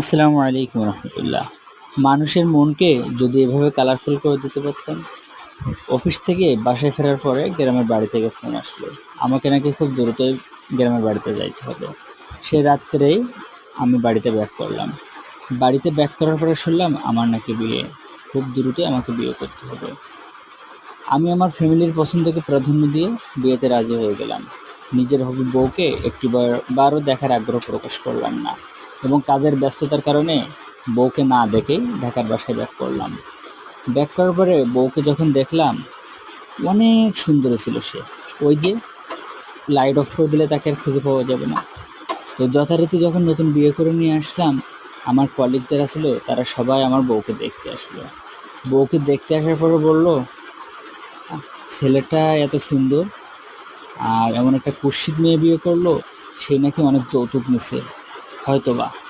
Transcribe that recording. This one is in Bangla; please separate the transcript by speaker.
Speaker 1: আসসালামু আলাইকুম রহমতুল্লাহ। মানুষের মনকে যদি এভাবে কালারফুল করে দিতে পারতাম অফিস থেকে বাসায় ফেরার পরে গ্রামের বাড়ি থেকে ফোন আসলো। আমাকে নাকি খুব দ্রুতই গ্রামের বাড়িতে যাইতে হবে। সে রাত্রেই আমি বাড়িতে ব্যাক করলাম। বাড়িতে ব্যাক করার পরে শুনলাম আমার নাকি বিয়ে। খুব দ্রুতই আমাকে বিয়ে করতে হবে। আমি আমার ফ্যামিলির পছন্দকে প্রাধান্য দিয়ে বিয়েতে রাজি হয়ে গেলাম। নিজের হবি বউকে একটি বারও দেখার আগ্রহ প্রকাশ করলাম না। এবং কাজের ব্যস্ততার কারণে বউকে না দেখেই ঢাকার বাসায় ব্যাক করলাম। ব্যাক করার পরে বউকে যখন দেখলাম অনেক সুন্দর ছিল সে। ওই যে লাইট অফ করে দিলে তাকে আর খুঁজে পাওয়া যাবে না। তো যথারীতি যখন নতুন বিয়ে করে নিয়ে আসলাম আমার কলিগ যারা ছিল তারা সবাই আমার বউকে দেখতে আসলো। বউকে দেখতে আসার পরে বলল "আহ, ছেলেটা এত সুন্দর আর এমন একটা কুৎসিত মেয়ে বিয়ে করল সে নাকি অনেক যৌতুক নিছে। ファとトが。